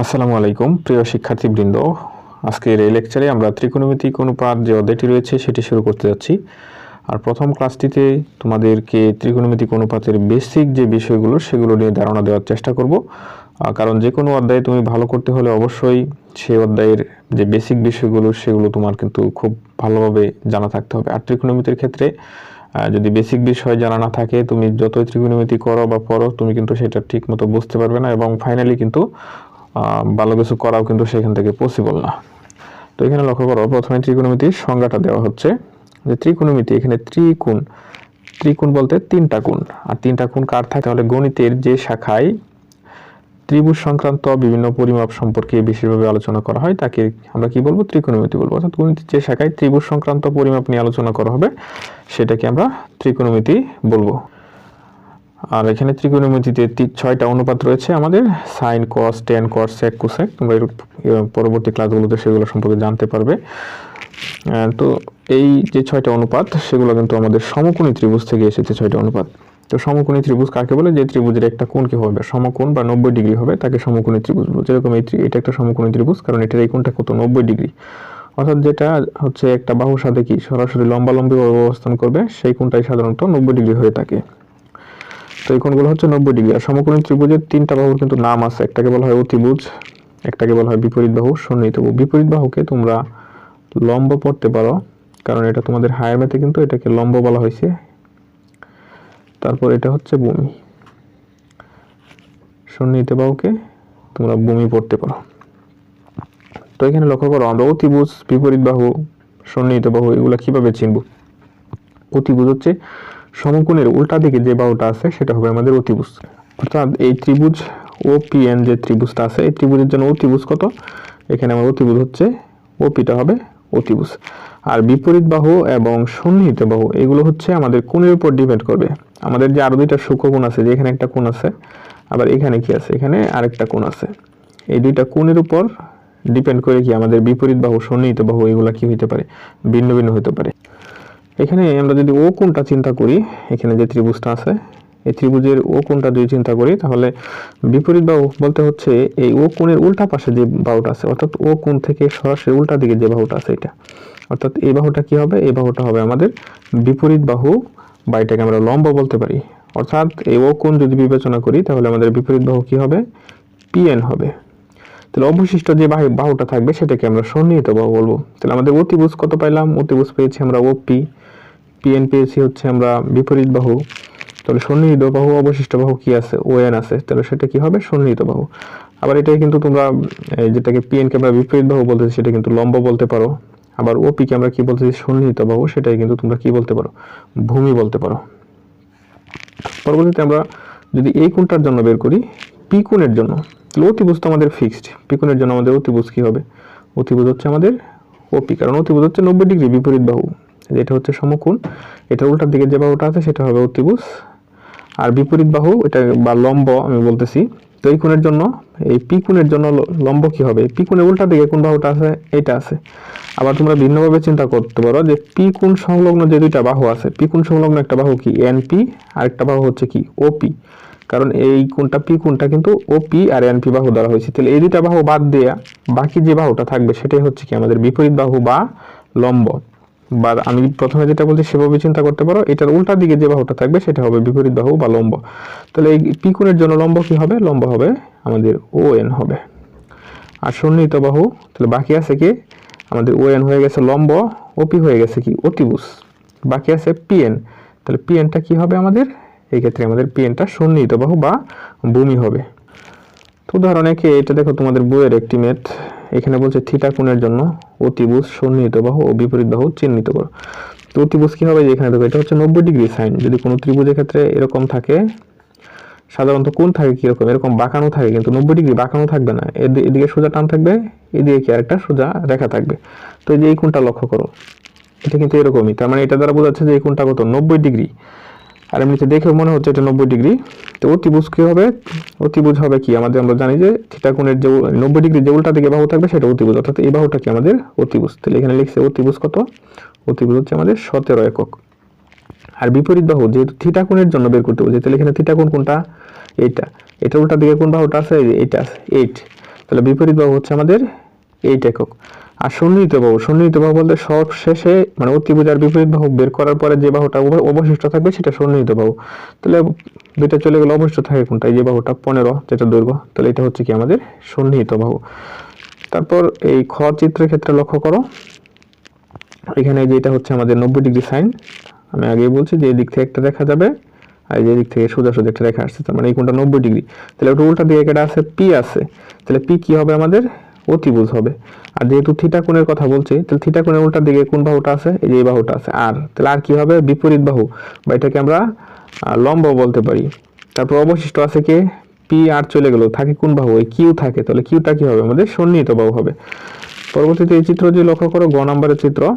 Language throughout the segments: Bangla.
আসসালামু আলাইকুম, প্রিয় শিক্ষার্থীবৃন্দ। আজকের এই লেকচারে আমরা ত্রিকোণমিতিক অনুপাত যে অধ্যায়টি রয়েছে সেটি শুরু করতে যাচ্ছি। আর প্রথম ক্লাসটিতে তোমাদেরকে ত্রিকোণমিতিক অনুপাতের বেসিক যে বিষয়গুলো সেগুলো নিয়ে ধারণা দেওয়ার চেষ্টা করব। কারণ যে কোনো অধ্যায়ে তুমি ভালো করতে হলে অবশ্যই সেই অধ্যায়ের যে বেসিক বিষয়গুলো সেগুলো তোমার কিন্তু খুব ভালোভাবে জানা থাকতে হবে। আর ত্রিকোণমিতির ক্ষেত্রে যদি বেসিক বিষয় জানা না থাকে, তুমি যতই ত্রিকোণমিতি করো বা পড়ো, তুমি কিন্তু সেটা ঠিক মতো বুঝতে পারবে না এবং ফাইনালি কিন্তু ভালো কিছু করাও কিন্তু সেখান থেকে পসিবল না। তো এখানে লক্ষ্য করো, প্রথমে ত্রিকোণমিতির সংজ্ঞাটা দেওয়া হচ্ছে যে ত্রিকোণমিতি এখানে ত্রিকোণ ত্রিকোণ বলতে তিনটা কোণ। আর তিনটা কোণ কার থাকে? তাহলে গণিতের যে শাখায় ত্রিভুজ সংক্রান্ত বিভিন্ন পরিমাপ সম্পর্কে বিশেষভাবে আলোচনা করা হয়, তাকে আমরা কি বলব? ত্রিকোণমিতি বলব। অর্থাৎ গণিতের যে শাখায় ত্রিভুজ সংক্রান্ত পরিমাপ নিয়ে আলোচনা করা হবে, সেটাকে আমরা ত্রিকোণমিতি বলব। আর এখানে ত্রিকোণমিতিতে ছয়টা অনুপাত রয়েছে আমাদের sine cos tan cos sec cosec তোমরা পরবর্তী ক্লাসগুলোতে সেগুলো সম্পর্কে জানতে পারবে। তো এই যে ছয়টা অনুপাত, সেগুলো কিন্তু আমাদের সমকোণী ত্রিভুজ থেকে এসেছে ছয়টা অনুপাত। তো সমকোণী ত্রিভুজ কাকে বলে? যে ত্রিভুজের একটা কোণ কি হবে? সমকোণ বা নব্বই ডিগ্রি হবে তাকে সমকোণী ত্রিভুজ বলে। যেরকম এই এটা একটা সমকোণী ত্রিভুজ, কারণ এটার এই কোণটা কত? নব্বই ডিগ্রি। অর্থাৎ যেটা হচ্ছে একটা বাহুর সাথে কি সরাসরি লম্বালম্বি অবস্থান করবে, সেই কোণটাই সাধারণত নব্বই ডিগ্রি হয়ে থাকে। তো এই কোণগুলো হচ্ছে নব্বই ডিগ্রি। আর সমকোণী ত্রিভুজের তিনটা বাহুর কিন্তু নাম আছে। একটাকে বলা হয় অতিভুজ, একটাকে বলা হয় বিপরীত বাহু, সন্নিহিত বাহু। বিপরীত বাহুকে তোমরা লম্ব পড়তে পারো, কারণ এটা তোমাদের হায়ার ম্যাথে কিন্তু এটাকে লম্ব বলা হয়েছে। তারপর এটা হচ্ছে বমি সন্নিহিত বাহুকে তোমরা বমি পড়তে পারো। তো এখানে লক্ষ্য করো, আমরা অতিভুজ, বিপরীত বাহু, সন্নিহিত বাহু, এগুলো কীভাবে চিনব? অতিভুজ হচ্ছে সমকোণের উল্টা দিকে যে বাহুটা আছে, সেটা হবে আমাদের অতিভুজ। অর্থাৎ এই ত্রিভুজ ও পি এন যে ত্রিভুজটা আছে, এই ত্রিভুজের জন্য অতিভুজ কত? এখানে আমার অতিভুজ হচ্ছে ওপিটা হবে অতিভুজ। আর বিপরীত বাহু এবং সন্নিহিত বাহু, এগুলো হচ্ছে আমাদের কোণের উপর ডিপেন্ড করবে। আমাদের যে আরও দুইটা সূক্ষ্মকোণ আছে, যে এখানে একটা কোণ আছে, আবার এখানে কি আছে? এখানে আরেকটা কোণ আছে। এই দুইটা কোণের উপর ডিপেন্ড করে কি আমাদের বিপরীত বাহু, সন্নিহিত বাহু, এগুলো কি হতে পারে? ভিন্ন ভিন্ন হতে পারে। এখানে আমরা যদি ও কোনটা চিন্তা করি, এখানে যে ত্রিভুজটা আছে, এই ত্রিভুজের ও কোণটা যদি চিন্তা করি, তাহলে বিপরীত বাহু বলতে হচ্ছে এই ও কোণের উল্টা পাশে যে বাহুটা আছে, অর্থাৎ ও কোণ থেকে সরাসরি উল্টা দিকে যে বাহুটা আছে এটা। অর্থাৎ এই বাহুটা কি হবে? এই বাহুটা হবে আমাদের বিপরীত বাহু বা এটাকে আমরা লম্ব বলতে পারি। অর্থাৎ এই ও কোণ যদি বিবেচনা করি, তাহলে আমাদের বিপরীত বাহু কি হবে? পিএন হবে। তাহলে অবশিষ্ট যে বাহু, বাহুটা থাকবে, সেটাকে আমরা সন্নিহিত বাহু বলব। তাহলে আমাদের অতিভুজ কত পাইলাম? অতিভুজ পেয়েছি আমরা ওপি পিএন পেয়েছি হচ্ছে আমরা বিপরীত বাহু। তাহলে সন্নিহিত বাহু, অবশিষ্ট বাহু কি আছে? ওএন আছে। তাহলে সেটা কি হবে? সন্নিহিত বাহু। আবার এটাই কিন্তু তোমরা যেটাকে পিএন কে আমরা বিপরীত বাহু বলতেছি, সেটা কিন্তু লম্ব বলতে পারো। আবার ওপি কে আমরা কি বলতেছি? সন্নিহিত বাহু। সেটাই কিন্তু তোমরা কি বলতে পারো? ভূমি বলতে পারো। পরবর্তীতে আমরা যদি এই কোণটার জন্য বের করি পি কোণের জন্য অতিভুজ তো আমাদের ফিক্সড পি কোণের জন্য আমাদের অতিভুজ কি হবে? অতিভুজ হচ্ছে আমাদের ওপি কারণ অতিভুজ হচ্ছে নব্বই ডিগ্রি বিপরীত বাহু। এটা হচ্ছে সমকোণ, এটা উল্টার দিকে যে বাহুটা আছে সেটা হবে অতিভুজ। আর বিপরীত বাহু, এটা বা লম্ব আমি বলতেছি, তো এই কোণের জন্য, এই পি কোণের জন্য লম্ব কি হবে? পি কোণের উল্টা দিকে কোন বাহুটা আছে? এটা আছে। আবার তোমরা ভিন্নভাবে চিন্তা করতে পারো যে পি কোণ সংলগ্ন যে দুইটা বাহু আছে, পি কোণ সংলগ্ন একটা বাহু কি এনপি আর একটা বাহু হচ্ছে কি ওপি কারণ এই কোণটা, পি কোণটা কিন্তু ওপি আর এনপি বাহু দ্বারা হয়েছে। তাহলে এই দুইটা বাহু বাদ দেয়া বাকি যে বাহুটা থাকবে সেটাই হচ্ছে কি আমাদের বিপরীত বাহু বা লম্ব। বা আমি প্রথমে যেটা বলছি, সেভাবে চিন্তা করতে পারো। এটার উল্টা দিকে যে বাহুটা থাকবে, সেটা হবে বিপরীত বাহু বা লম্ব। তাহলে এই পিকুনের জন্য লম্ব কি হবে? লম্ব হবে আমাদের ও এন হবে। আর সন্নিহিত বাহু, তাহলে বাকি আছে কি? আমাদের ও এন হয়ে গেছে লম্ব ওপি হয়ে গেছে কি? অতিভুজ। বাকি আছে পিএন তাহলে পিএনটা কি হবে আমাদের? এই ক্ষেত্রে আমাদের পিএনটা সন্নিহিত বাহু বা ভূমি হবে। উদাহরণ একে, এটা দেখো তোমাদের বইয়ের একটি ম্যাথ এখানে বলছে থিটা কোণের জন্য অতিভুজ সন্নিহিত বাহু ও বিপরীত বাহু চিহ্নিত করো। তো অতিভুজ কি হবে যে এখানে দেখো, এটা হচ্ছে নব্বই ডিগ্রি সাইন। যদি কোনো ত্রিভুজের ক্ষেত্রে এরকম থাকে, সাধারণত কোণ থাকে কীরকম, এরকম বাঁকানো থাকে, কিন্তু নব্বই ডিগ্রি বাঁকানো থাকবে না। এদি- এদিকে সোজা টান থাকবে, এদিকে কি আরেকটা সোজা রেখা থাকবে। তো এই যে এই কোণটা লক্ষ্য করো, এটা কিন্তু এরকমই। তার মানে এটা দ্বারা বোঝাচ্ছে যে এই কোণটা কত? নব্বই ডিগ্রি। আর এমনিতে দেখে মনে হচ্ছে এটা নব্বই ডিগ্রি। তো অতিভুজ কী হবে? অতিভুজ হবে কি? আমাদের আমরা জানি যে থিটা কোণের যে নব্বই ডিগ্রি যে উল্টা দিকে বাহু থাকবে সেটা অতিভুজ অর্থাৎ এই বাহুটা কি আমাদের অতিভুজ তাহলে এখানে লিখছে অতিভুজ কত? অতিভুজ হচ্ছে আমাদের সতেরো একক। আর বিপরীত বাহু, যেহেতু থিটা কোণের জন্য বের করতে বলছে, তাহলে এখানে থিটা কোণ কোনটা? এইটা। এটা উল্টা দিকে কোন বাহুটা আছে এইটা আছে, এইট। তাহলে বিপরীত বাহু হচ্ছে আমাদের এইট একক। আর সন্নিহিত বাহু সন্নিহিত বাহু বলতে সব শেষে মানে অতিভুজ আর বিপরীত বাহু বের করার পরে যে বাহুটা অবশিষ্ট থাকবে সেটা সন্নিহিত বাহু। তাহলে দুইটা চলে গেলে অবশিষ্ট থাকে কোনটা? এই যে বাহুটা পনেরো, যেটা দৈর্ঘ্য, তাহলে এটা হচ্ছে কি আমাদের সন্নিহিত বাহু। তারপর এই খ চিত্রের ক্ষেত্রে লক্ষ্য করো। এখানে যেটা হচ্ছে আমাদের নব্বই ডিগ্রি সাইন। আমি আগেই বলছি যে দিক থেকে একটা দেখা যাবে আর যে দিক থেকে সোজা সোজা একটা রেখা আসছে, তার মানে এই কোনটা নব্বই ডিগ্রি। তাহলে ওটা উল্টা দিকে একটা আছে, পি আছে। তাহলে পি কি হবে আমাদের? অতিভুজ হবে। আর যেহেতু থিটা কোণের কথা বলছি, তাহলে থিটা কোণের উল্টার দিকে কোন বাহুটা আছে? এই যে এই বাহুটা আছে। আর তাহলে আর কি হবে? বিপরীত বাহু। বা এটাকে আমরা লম্ব বলতে পারি। তারপর অবশিষ্ট আছে কি? পি আর চলে গেল। থাকে কোন বাহু? ওই কিউ থাকে। তাহলে কিউটা কি হবে? আমাদের সন্নিহিত বাহু হবে। পরবর্তীতে এই চিত্র যদি লক্ষ্য করো, গ নাম্বারের চিত্র।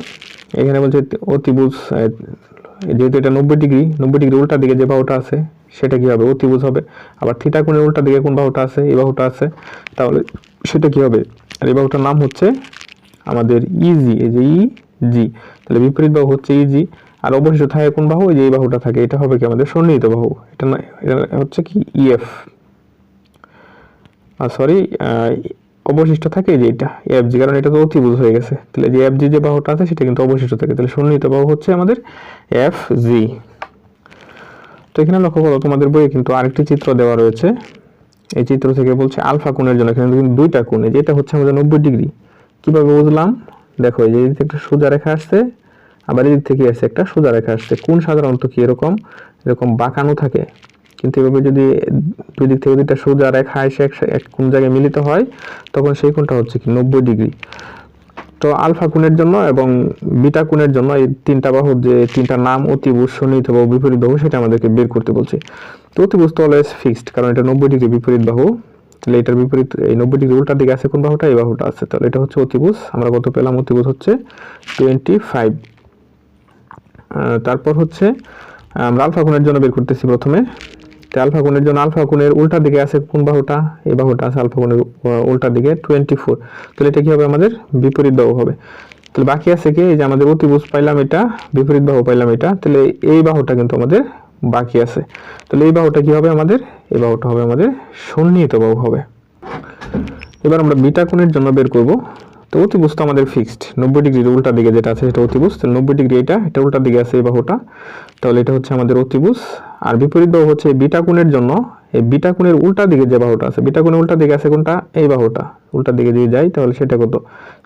এখানে বলছে অতিভুজ যেহেতু এটা নব্বই ডিগ্রি নব্বই ডিগ্রি উল্টা দিকে যে বাহুটা আছে, সেটা কি হবে অতিভুজ হবে। আবার থিটা কোণের উল্টা দিকে কোন বাহুটা আছে? এই বাহুটা আছে। তাহলে সেটা কি হবে আর এই বাহুটার নাম হচ্ছে আমাদের ইজি এই যে ই জি তাহলে বিপরীত বাহু হচ্ছে ইজি আর অবশিষ্ট থাকে কোন বাহু? এই যে এই বাহুটা থাকে, এটা হবে কি আমাদের সন্নিহিত বাহু? এটা না, এটা হচ্ছে কি ইএফ আর সরি অবশিষ্ট থাকে যে এটা এফ জি কারণ এটা তো অতিভুজ হয়ে গেছে। তাহলে যে এফ জি যে বাহুটা আছে সেটা কিন্তু অবশিষ্ট থাকে। তাহলে সন্নিহিত বাহু হচ্ছে আমাদের এফ জি তো এখানে লক্ষ্য করো, তোমাদের বইয়ে কিন্তু আরেকটি চিত্র দেওয়া রয়েছে। এই চিত্র থেকে বলছে আলফা কোণের জন্য, এখানে কিন্তু দুইটা কোণ, এই যে এটা হচ্ছে আমাদের নব্বই ডিগ্রি। কীভাবে বুঝলাম? দেখো, এই যে এদিক থেকে একটা সোজা রেখা আসছে, আবার এদিক থেকে আসছে একটা সোজা রেখা আসছে। কোন সাধারণত কি এরকম? এরকম বাঁকানো থাকে। কিন্তু এভাবে যদি দুই দিক থেকে দুইটা সোজা রেখা এসে এক- এক কোন জায়গায় মিলিত হয়, তখন সেই কোণটা হচ্ছে কি নব্বই ডিগ্রি। তো আলফা কোণের জন্য এবং বিটা কোণের জন্য এই তিনটা বাহু যে তিনটা নাম অতিভুজ সন্নিহিত বা বিপরীত বাহু, সেটা আমাদেরকে বের করতে বলছে। তো অতিভুজ তো অলওয়েজ ফিক্সড কারণ এটা নব্বই ডিগ্রি বিপরীত বাহু। তাহলে এটার বিপরীত, এই নব্বই ডিগ্রি উল্টার দিকে আছে কোন বাহুটা? এই বাহুটা আছে। তাহলে এটা হচ্ছে অতিভুজ। আমরা কত পেলাম অতিভুজ হচ্ছে টোয়েন্টি ফাইভ তারপর হচ্ছে, আমরা আলফা কোণের জন্য বের করতেছি প্রথমে। তো আলফা কোণের জন্য আলফা কোণের উল্টা দিকে আছে কোন বাহুটা? এই বাহুটা আছে আলফা কোণের উল্টা দিকে টোয়েন্টি ফোর তাহলে এটা কি হবে আমাদের বিপরীত বাহু হবে? তাহলে বাকি আছে কি? এই যে আমাদের অতিভুজ পাইলাম এটা, বিপরীত বাহু পাইলাম এটা, তাহলে এই বাহুটা কিন্তু আমাদের বাকি আছে। তাহলে এই বাহুটা কি হবে আমাদের? এই বাহুটা হবে আমাদের সন্নিহিত বাহু হবে। এবার আমরা বিটা কোণের জন্য বের করব। তো অতিভুজ তো আমাদের ফিক্সড নব্বই ডিগ্রির উল্টা দিকে যেটা আছে সেটা অতিভুজ তাহলে নব্বই ডিগ্রি এটা এটা উল্টা দিকে আছে এই বাহুটা। তাহলে এটা হচ্ছে আমাদের অতিভুজ আর বিপরীত বাহু হচ্ছে বিটা কোণের জন্য। এই বিটা কোণের উল্টা দিকে যে বাহুটা আছে, বিটা কোণের উল্টা দিকে আছে কোনটা? এই বাহুটা। উল্টা দিকে দিয়ে যাই, তাহলে সেটা কত?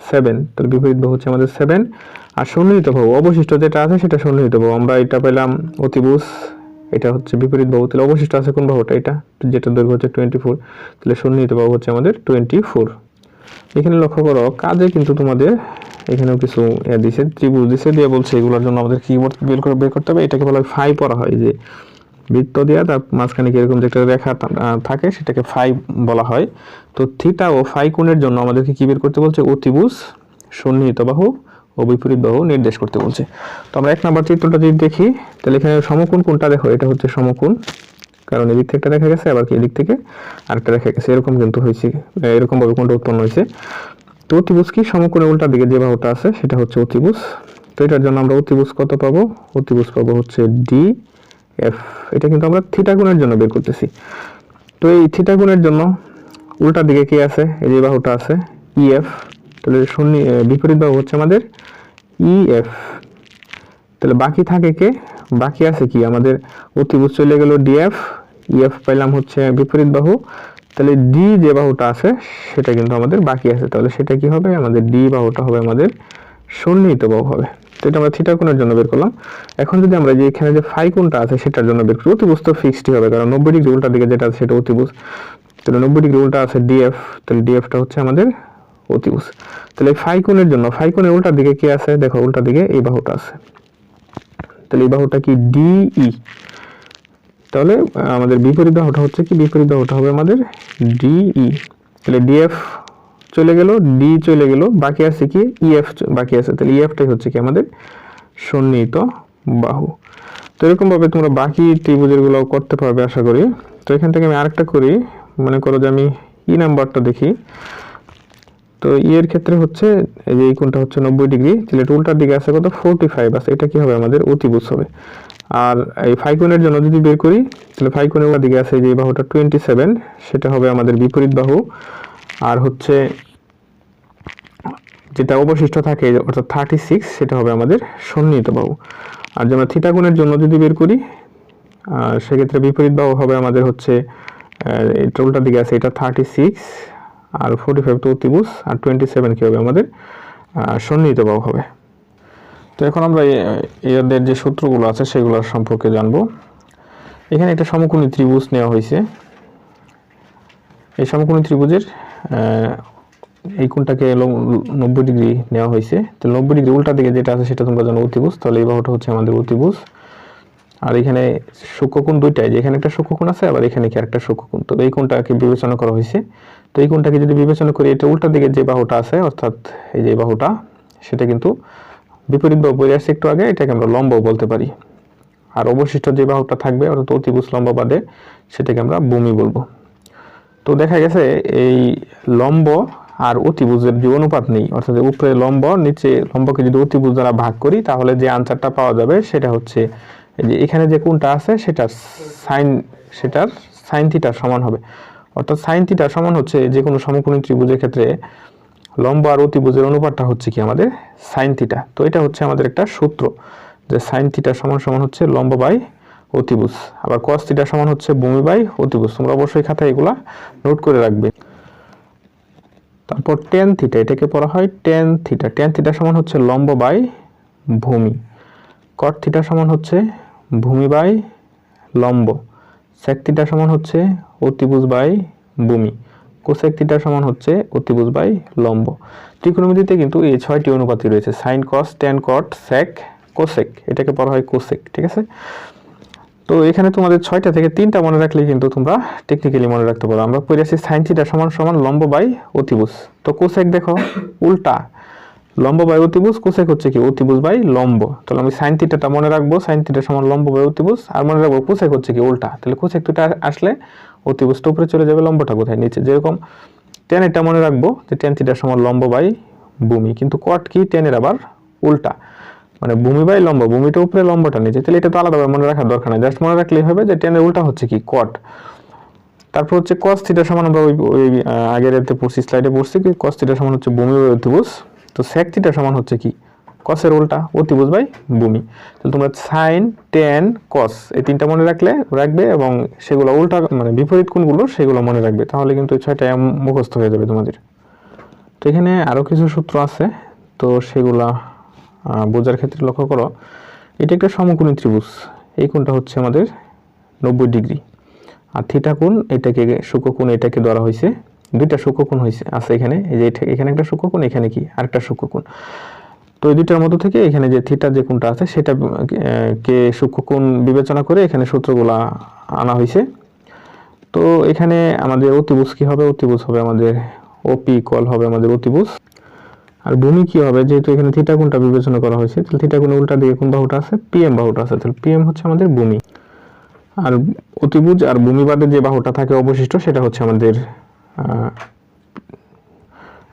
সেভেন তাহলে বিপরীত বাহু হচ্ছে আমাদের সেভেন আর সন্নিহিত বাহু, অবশিষ্ট যেটা আছে সেটা সন্নিহিত বাহু। আমরা এটা পেলাম অতিভুজ এটা হচ্ছে বিপরীত বাহু। তাহলে অবশিষ্ট আছে কোন বাহুটা? এটা। যেটা দৈর্ঘ্য হচ্ছে টোয়েন্টি ফোর তাহলে সন্নিহিত বাহু হচ্ছে আমাদের টোয়েন্টি ফোর এখানে লক্ষ্য করো, কাজে কিন্তু তোমাদের এখানেও কিছু দিছে, ত্রিভুজ দিছে, দিয়ে বলছে এগুলোর জন্য আমাদের কি বের করে, বের করতে হবে। এটাকে বলা হয় ফাই পড়া হয় যে বৃত্ত দেওয়া তার মাঝখানে কীরকম যে একটা রেখা থাকে, সেটাকে ফাই বলা হয়। তো থিটা ও ফাই কোণের জন্য আমাদেরকে কি বের করতে বলছে? অতিভুজ, সন্নিহিত বাহু ও বিপরীত বাহু নির্দেশ করতে বলছে। তো আমরা এক নাম্বার চিত্রটা যদি দেখি, তাহলে এখানে সমকোণ কোনটা দেখো, এটা হচ্ছে সমকোণ। কারণ এদিক থেকে একটা দেখা গেছে, আবার এদিক থেকে আরেকটা দেখা গেছে। এরকম কিন্তু হয়েছে এরকম ভাবে কোনটা উৎপন্ন হয়েছে। তো অতিভুজ কি? সমকোণের উল্টা দিকে যে বাহুটা আছে, সেটা হচ্ছে অতিভুজ। তো এটার জন্য আমরা অতিভুজ কত পাবো? অতিভুজ পাবো হচ্ছে ডি এফ এটা কিন্তু আমরা থিটা কোণের জন্য বের করতেছি। তো এই থিটা কোণের জন্য উল্টা দিকে কি আছে? এই যে বাহুটা আছে ইএফ তাহলে শূন্য বিপরীত বাহু হচ্ছে আমাদের ইএফ তাহলে বাকি থাকে কে? বাকি আছে কি? আমাদের অতিভুজ চলে গেল ডিএফ ইএফ পাইলাম হচ্ছে বিপরীত বাহু। তাহলে ডি যে বাহুটা আছে, সেটা কিন্তু আমাদের বাকি আছে। তাহলে সেটা কি হবে? আমাদের ডি বাহুটা হবে আমাদের সন্নিহিত বাহু হবে। তো এটা আমরা থিটা কোণের জন্য বের করলাম। এখন যদি আমরা যে এখানে যে ফাই কোণটা আছে, সেটার জন্য বের করি, অতিভুজ তো ফিক্সডই হবে, কারণ নব্বই ডিগ্রি উল্টা দিকে যেটা আছে, সেটা অতিভুজ। তাহলে নব্বই ডিগ্রি উল্টা আছে ডিএফ তাহলে ডিএফটা হচ্ছে আমাদের অতিভুজ। তাহলে ফাই কোণের জন্য ফাই কোণের উল্টা দিকে কি আছে? দেখো উল্টা দিকে এই বাহুটা আছে। তাহলে এই বাহুটা কি ডিই তাহলে আমাদের বিপরীত বাহুটা হচ্ছে কি? বিপরীত বাহুটা হবে আমাদের ডিই তাহলে ডিএফ চলে গেল ডি চলে গেল, বাকি আছে কি? ইএফ বাকি আছে। তাহলে ইএফটাই হচ্ছে কি? আমাদের সন্নিহিত বাহু। তো এরকম ভাবে তোমরা বাকি ত্রিভুজেরগুলো করতে পারবে, আশা করি। তো এখান থেকে আমি আরেকটা করি। মনে করো যে আমি ই নাম্বারটা দেখি। তো ইয়ের ক্ষেত্রে হচ্ছে, এই যে এই কোণটা হচ্ছে নব্বই ডিগ্রি, তাহলে উল্টার দিকে আছে কত? ফোরটি ফাইভ আছে এটা কি হবে আমাদের অতিভুজ হবে। আর এই ফাইকোনের জন্য যদি বের করি, তাহলে ফাইকোনের দিকে আছে যে বাহুটা টোয়েন্টি সেভেন সেটা হবে আমাদের বিপরীত বাহু। আর হচ্ছে যেটা অবশিষ্ট থাকে, অর্থাৎ থার্টি সিক্স সেটা হবে আমাদের সন্নিহিত বাহু। আর যেমন থিটা কোণের জন্য যদি বের করি সেক্ষেত্রে বিপরীত বাহু হবে আমাদের হচ্ছে এটা উল্টা দিকে আছে, এটা থার্টি সিক্স আর ফোর্টি ফাইভ অতিবুস আর টোয়েন্টি সেভেন কী হবে আমাদের? সন্নিহিত বাহু হবে। তো এখন আমরা এদের যে সূত্রগুলো আছে, সেগুলোর সম্পর্কে জানব। এখানে একটা সমকোণী ত্রিভুজ নেওয়া হয়েছে। এই সমকোণী ত্রিভুজের এই কোণটাকে নব্বই ডিগ্রি নেওয়া হয়েছে। তো নব্বই ডিগ্রি উল্টা দিকে যেটা আছে, সেটা তোমরা জানো অতিভুজ। তাহলে এই বাহুটা হচ্ছে আমাদের অতিভুজ। আর এখানে সূক্ষ্মকোণ দুইটাই, যে এখানে একটা সূক্ষ্মকোণ আছে, আবার এখানে কি একটা সূক্ষ্মকোণ? তো এই কোণটাকে বিবেচনা করা হয়েছে। তো এই কোণটাকে যদি বিবেচনা করি, এটা উল্টা দিকে যে বাহুটা আছে, অর্থাৎ এই যে বাহুটা, সেটা কিন্তু বিপরীত বাহু বলে আসছে একটু আগে, এটাকে আমরা লম্ব বলতে পারি। আর অবশিষ্ট যে বাহুটা থাকবে, অর্থাৎ অতিভুজ লম্ব বাদে, সেটাকে আমরা ভূমি বলব। তো দেখা গেছে, এই লম্ব আর অতিভুজের যে অনুপাত নেই, অর্থাৎ উপরে লম্ব, নিচে লম্বকে যদি অতিভুজ দ্বারা ভাগ করি, তাহলে যে আনসারটা পাওয়া যাবে, সেটা হচ্ছে যে এখানে যে কোনটা আছে, সেটার সাইন সেটার সাইন থিটার সমান হবে। অর্থাৎ সাইন থিটার সমান হচ্ছে যে কোনো সমকোণী ত্রিভুজের ক্ষেত্রে লম্ব আর অতিভুজের অনুপাতটা হচ্ছে কি আমাদের সাইন থিটা তো এটা হচ্ছে আমাদের একটা সূত্র যে সাইন থিটা সমান সমান হচ্ছে লম্ব বাই অতিভুজ। আবার কস থিটা সমান হচ্ছে ভূমি বাই অতিভুজ। তোমরা অবশ্যই খাতায় এগুলা নোট করে রাখবে। তারপর টেন থিটা এটাকে পড়া হয় টেন থিটা টেন থিটা সমান হচ্ছে লম্ব বাই ভূমি। কট থিটা সমান হচ্ছে ভূমি বাই লম্ব। সেক সমান হচ্ছে অতিভুজ বাই ভূমি। কোসেক সমান হচ্ছে অতিভুজ বাই লম্ব। ত্রিকোণমিতিতে কিন্তু এই ছয়টি অনুপাতই রয়েছে। Sine cos tan cot sec cosec এটাকে পড়া হয় কোসেক ঠিক আছে? তো এখানে তোমাদের ছয়টা থেকে তিনটা মনে রাখলে কিন্তু তোমরা টেকনিক্যালি মনে রাখতে পারো। আমরা পড়ে আসছি সাইন থিটা সমান সমান লম্ব বাই অতিভুজ। তো কোসেক দেখো, উল্টা। লম্ব বাই অতিভুজ, কোসেক হচ্ছে কি অতিভুজ বাই লম্ব। তাহলে আমি সাইন থিটাটা মনে রাখব সাইন থিটা সমান লম্ব বাই অতিভুজ, আর মনে রাখব কোসেক হচ্ছে কি উল্টা। তাহলে কোসেক দুটা আসলে অতিভুজটা উপরে চলে যাবে, লম্বটা কোথায়? নিচে। যেরকম টেন এটা মনে রাখব যে টেন থিটার সমান লম্ব বাই ভূমি, কিন্তু কট কি? টেনের আবার উল্টা। মানে ভূমি বাই লম্ব, ভূমিটা উপরে, লম্বটা নিচে। তাহলে এটা তো আলাদাভাবে মনে রাখার দরকার নেই। জাস্ট মনে রাখলেই হবে যে টেনের উল্টা হচ্ছে কি কট তারপর হচ্ছে কস থিটা সমান আমরা ওই আগের এতে পড়ছি স্লাইডে পড়ছি কস থিটা সমান হচ্ছে ভূমি বাই অতিভুজ। তো সেক থিটা সমান হচ্ছে কি? কসের উল্টা, অতিভুজ বাই ভূমি। তাহলে তোমরা সাইন টেন কস এই তিনটা মনে রাখলে রাখবে এবং সেগুলো উল্টা মানে বিপরীত কোণগুলো সেগুলো মনে রাখবে। তাহলে কিন্তু ছয়টা মুখস্থ হয়ে যাবে তোমাদের। তো এখানে আরও কিছু সূত্র আছে। তো সেগুলা বোঝার ক্ষেত্রে লক্ষ্য করো। এটা একটা সমকোণী ত্রিভুজ। এই কোণটা হচ্ছে আমাদের নব্বই ডিগ্রি। আর থিটা কোণ এটাকে শুকোকোণ এটাকে ধরা হয়েছে দুইটা শুকোকোণ হয়েছে আছে এখানে, এই যে এখানে একটা শুকোকোণ এখানে কি? আরেকটা শুকোকোণ তো এই দুইটার মধ্যে থেকে এখানে যে থিটা যে কোণটা আছে, সেটা কে শুকোকোণ বিবেচনা করে এখানে সূত্রগুলা আনা হয়েছে তো এখানে আমাদের অতিভুজ কি হবে? অতিভুজ হবে আমাদের ওপি কল হবে আমাদের অতিভুজ। আর ভূমি কি হবে? যেহেতু এখানে থিটা কোণটা বিবেচনা করা হয়েছে, তাহলে থিটা কোণের উল্টা দিকে কোন বাহুটা আছে? পিএম বাহুটা আছে। তাহলে পিএম হচ্ছে আমাদের ভূমি। আর অতিভুজ আর ভূমি বাদে যে বাহুটা থাকে অবশিষ্ট, সেটা হচ্ছে আমাদের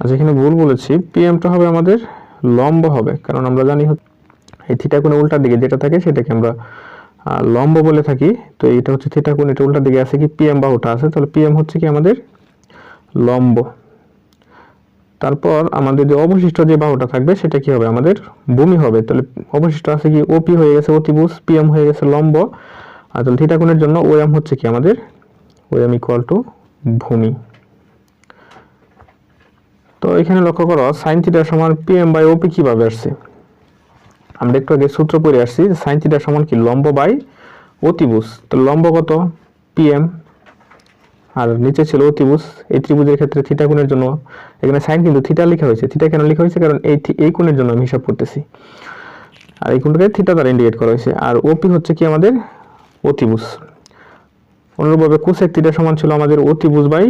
আচ্ছা এখানে ভুল বলেছি। পিএমটা হবে আমাদের লম্ব হবে, কারণ আমরা জানি এই থিটা কোণের উল্টা দিকে যেটা থাকে সেটাকে আমরা লম্ব বলে থাকি। তো এটা হচ্ছে থিটা কোণ এটা উল্টা দিকে আছে কি পিএম বাহুটা আছে। তাহলে পিএম হচ্ছে কি আমাদের লম্ব। তারপর আমাদের যে অবশিষ্ট যে বাহুটা থাকবে সেটা কি হবে? আমাদের ভূমি হবে। তাহলে অবশিষ্ট আছে কি? ওপি হয়ে গেছে অতিভুজ পিএম হয়ে গেছে লম্ব। আর তাহলে থিটা কোণের জন্য ওএম হচ্ছে কি আমাদের? ওএম ইকুয়াল টু ভূমি। তো এখানে লক্ষ্য করো সাইন থিটার সমান পিএম বাই ওপি কীভাবে আসছে? আমরা একটু আগে সূত্র পড়ে আসছি সাইন থিটার সমান কি? লম্ব বাই অতিভুজ। তো লম্ব কত? পিএম আর নিচে ছিল অতিভুজ। এই ত্রিভুজের ক্ষেত্রে থিটা কোণের জন্য, এখানে সাইন কিন্তু থিটা লেখা হয়েছে। থিটা কেন লেখা হয়েছে? কারণ এই এই কোণের জন্য আমি হিসাব করতেছি। আর এই কোণটাকে থিটা দ্বারা ইন্ডিকেট করা হয়েছে। আর ওপি হচ্ছে কি আমাদের অতিভুজ। অনুরূপভাবে কোসেক থিটা সমান ছিল আমাদের অতিভুজ বাই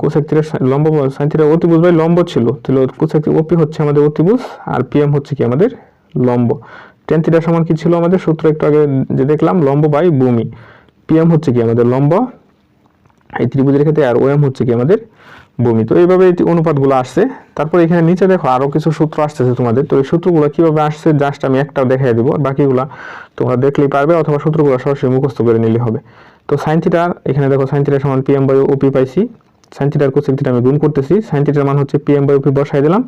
কোসেক থিটা লম্ব সাইন থিটা অতিভুজ বাই লম্ব ছিল। তাহলে কোসেক ওপি হচ্ছে আমাদের অতিভুজ, আর পিএম হচ্ছে কি আমাদের লম্ব। টেন থিটা সমান কি ছিল আমাদের? সূত্র একটু আগে যে দেখলাম, লম্ব বাই ভূমি। পিএম হচ্ছে কি আমাদের লম্ব? এই ত্রিভুজের ক্ষেত্রে আর ওএম হচ্ছে কি আমাদের ভূমি। তো এইভাবে এই অনুপাতগুলো আসছে। তারপর এখানে নিচে দেখো আরও কিছু সূত্র আসতেছে তোমাদের। তো এই সূত্রগুলো কীভাবে আসছে জাস্ট আমি একটা দেখাই দেবো। বাকিগুলা তোমরা দেখলেই পারবে, অথবা সূত্রগুলো সরাসরি মুখস্থ করে নিলে হবে। তো সাইন এখানে দেখো সাইন থিটার সমান পিএম বাই ওপি পাইছি। সাইন থিটার কোসেক থিটা আমি গুণ করতেছি সাইন থিটার মান হচ্ছে পিএম বাই ওপি বসাই দিলাম,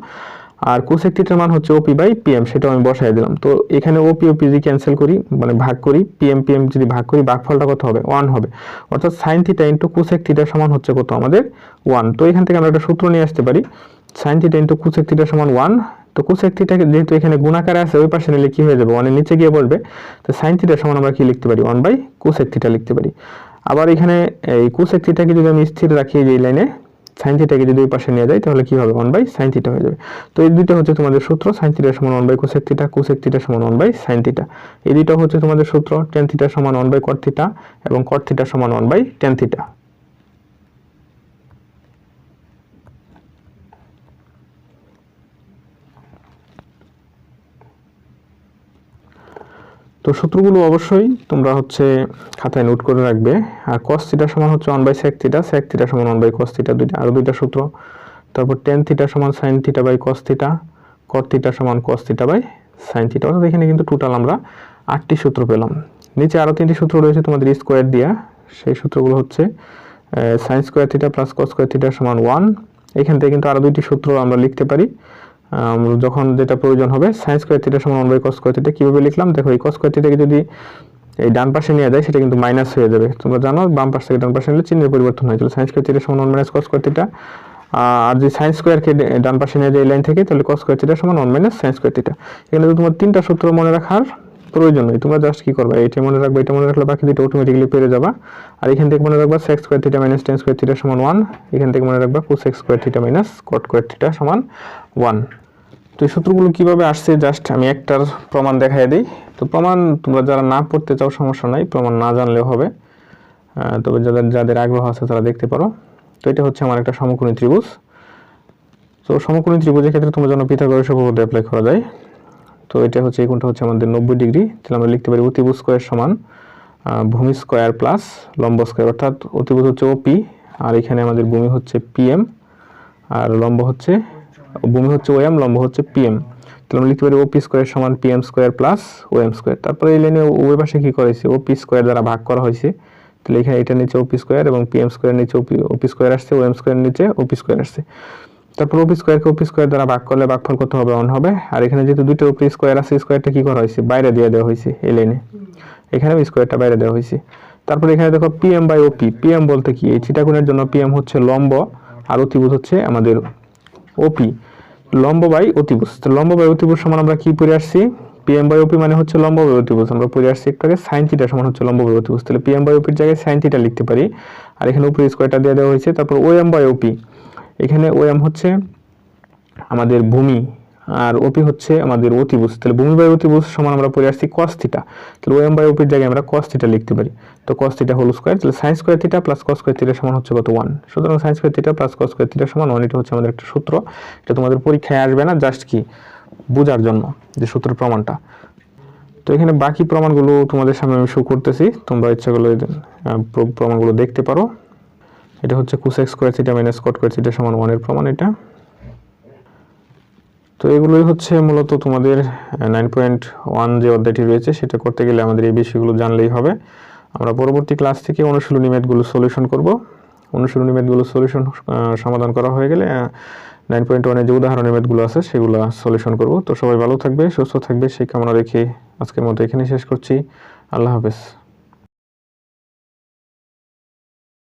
আর কোসেক থিটার মান হচ্ছে ওপি বাই পিএম সেটাও আমি বসাই দিলাম। তো এখানে ওপি ওপি যদি ক্যান্সেল করি মানে ভাগ করি পিএম পিএম যদি ভাগ করি, ভাগফলটা কত হবে? ওয়ান হবে। অর্থাৎ sine theta into cosec theta সমান হচ্ছে কত? আমাদের ওয়ান তো এখান থেকে আমরা একটা সূত্র নিয়ে আসতে পারি। Sine theta into cosec theta সমান ওয়ান তো কোসেক থিটাকে যেহেতু এখানে গুণাকারে আছে, ওই পাশে নিলে কি হয়ে যাবে? ওয়ানের নিচে গিয়ে বসবে। তো সাইন থিটা সমান আমরা কি লিখতে পারি? ওয়ান বাই কোসেক থিটা লিখতে পারি। আবার এখানে এই কোসেক থিটাকে যদি আমি স্থির রাখি এই লাইনে সাইন থিটাকে যদি ওই পাশে নিয়ে যাই, তাহলে কি হবে? ওয়ান বাই সাইন থিটা হয়ে যাবে। তো এই দুইটা হচ্ছে তোমাদের সূত্র সাইন থিটা সমান one by cosec theta cosec theta সমান ওয়ান বাই সাইন থিটা এই দুইটা হচ্ছে তোমাদের সূত্র টেন থিটা সমান ওয়ান বাই কট থিটা এবং কট থিটা সমান ওয়ান বাই টেন থিটা তো সূত্রগুলো অবশ্যই তোমরা হচ্ছে খাতায় নোট করে রাখবে। আর কস থিটা সমান হচ্ছে one by sec theta sec theta সমান ওয়ান বাই কস থিটা দুইটা আরও দুইটা সূত্র। তারপর টেন থিটা সমান sine theta by cos theta cot theta সমান cos theta by sine theta অর্থাৎ এখানে কিন্তু টোটাল আমরা আটটি সূত্র পেলাম। নিচে আরও তিনটি সূত্র রয়েছে তোমাদের স্কোয়ার দিয়া। সেই সূত্রগুলো হচ্ছে sine square theta plus cos square theta সমান ওয়ান এখান থেকে কিন্তু আরও দুইটি সূত্র আমরা লিখতে পারি। যখন যেটা প্রয়োজন হবে সাইন্স স্কোয়ার থিটা সমান one by cos square theta কীভাবে লিখলাম? দেখো, এই কস স্কোয়ার থিটাকে যদি এই ডান পাশে নিয়ে যায়, সেটা কিন্তু মাইনাস হয়ে যাবে। তোমরা জানো, বাম পাশ থেকে ডান পাশে নিলে চিহ্নের পরিবর্তন হয়ে। চলে সাইন্স স্কোয়ার থিটা সমান one minus cos square theta আর যদি সাইন্স স্কোয়ারকে ডান পাশে নিয়ে যায় এই লাইন থেকে, তাহলে কস স্কোয়ার থিটা সমান one minus sine square theta এখানে তোমার তিনটা সূত্র মনে রাখার প্রয়োজন নেই। তোমরা জাস্ট কি করবে? এটা মনে রাখবে এটা মনে রাখলে বাকি দুটো অটোমেটিক্যালি পেরে যাবা। আর এখান থেকে মনে রাখবা sec square theta minus tan square theta সমান ওয়ান এখান থেকে মনে রাখবা cosec square theta minus cot square theta সমান ওয়ান তো এই সূত্রগুলো কীভাবে আসছে? জাস্ট আমি একটার প্রমাণ দেখাই দিই। তো প্রমাণ তোমরা যারা না পড়তে চাও, সমস্যা নাই। প্রমাণ না জানলেও হবে। তবে যাদের যাদের আগ্রহ আছে তারা দেখতে পারো। তো এটা হচ্ছে আমার একটা সমকোণী ত্রিভুজ। তো সমকোণী ত্রিভুজের ক্ষেত্রে তোমার জন্য পিথাগোরাস উপপাদ্য অ্যাপ্লাই করা যায়। তো এটা হচ্ছে, এই কোণটা হচ্ছে আমাদের নব্বই ডিগ্রি। তাহলে আমরা লিখতে পারি অতিভুজ স্কোয়ার সমান ভূমি স্কোয়ার প্লাস লম্ব স্কোয়ার, অর্থাৎ অতিভুজ হচ্ছে ওপি আর এখানে আমাদের ভূমি হচ্ছে পিএম আর লম্ব হচ্ছে, ভূমি হচ্ছে ওএম লম্ব হচ্ছে পিএম তাহলে আমরা লিখতে পারি ওপি স্কোয়ার সমান PM square plus OM square. তারপরে এই লাইনে ওই পাশে কি করেছে ওপি স্কোয়ার দ্বারা ভাগ করা হয়েছে। তাহলে এখানে এটা নিচে ওপি স্কোয়ার এবং পিএম স্কোয়ার নিচে ওপি ওপি স্কোয়ার আসছে ওএম স্কোয়ার নিচে ওপি স্কোয়ার আসছে। তারপর ওপি স্কোয়ারকে ওপি স্কোয়ার দ্বারা ভাগ করলে ভাগফল কত হবে? অন হবে। আর এখানে যেহেতু দুটো ওপি স্কোয়ার আছে স্কোয়ারটা কি করা হয়েছে? বাইরে দিয়ে দেওয়া হয়েছে, এই লাইনে এখানে স্কোয়ারটা বাইরে দেওয়া হয়েছে। তারপর এখানে দেখো পিএম বাই ওপি পিএম বলতে কি? এই চিটাগুণের জন্য পিএম হচ্ছে লম্ব আর অতিভুজ হচ্ছে আমাদের ওপি লম্ব বাই অতিভুজ। তো লম্ব বাই অতিভুজ সমান আমরা কি পড়ে আসছি? পিএম বাই ওপি মানে হচ্ছে লম্ব বাই অতিভুজ। আমরা পড়ে আসছি একটু আগে সাইন থিটা সমান হচ্ছে লম্ব বাই অতিভুজ। তাহলে পিএম বাই ওপির জায়গায় সাইন থিটা লিখতে পারি। আর এখানে উপরে স্কোয়ারটা দিয়ে দেওয়া হয়েছে। তারপর ওএম বাই ওপি এখানে ওএম হচ্ছে আমাদের ভূমি আর ওপি হচ্ছে আমাদের অতিভুজ। তাহলে ভূমি বাই অতিভুজ সমান আমরা পড়ে আসছি কস থিটা তাহলে ওএম বাই ওপির জায়গায় আমরা কস থিটা লিখতে পারি। তো কস থিটা হোল স্কোয়ার তাহলে sine square theta plus cos square theta সমান হচ্ছে কত ওয়ান সুতরাং sine square theta plus cos square theta সমান ওয়ান এটা হচ্ছে আমাদের একটা সূত্র। এটা তোমাদের পরীক্ষায় আসবে না জাস্ট কি? বোঝার জন্য যে সূত্রের প্রমাণটা। তো এখানে বাকি প্রমাণগুলো তোমাদের সামনে আমি শো করতেছি। তোমরা ইচ্ছা করলে প্রমাণগুলো দেখতে পারো। এটা হচ্ছে cosec square theta minus cot square theta সমান ওয়ানের প্রমাণ এটা। তো এগুলোই হচ্ছে মূলত তোমাদের নাইন পয়েন্ট ওয়ান যে অধ্যায়টি রয়েছে, সেটা করতে গেলে আমাদের এই বিষয়গুলো জানলেই হবে। আমরা পরবর্তী ক্লাস থেকে অনুশীলনী ম্যাথগুলো সলিউশন করব। অনুশীলনী ম্যাথগুলো সলিউশন সমাধান করা হয়ে গেলে নাইন পয়েন্ট ওয়ানের যে উদাহরণের ম্যাথগুলো আছে, সেগুলো সলিউশন করব। তো সবাই ভালো থাকবে, সুস্থ থাকবে, সেই কামনা রেখে আজকের মতো এখানেই শেষ করছি। আল্লাহ হাফেজ।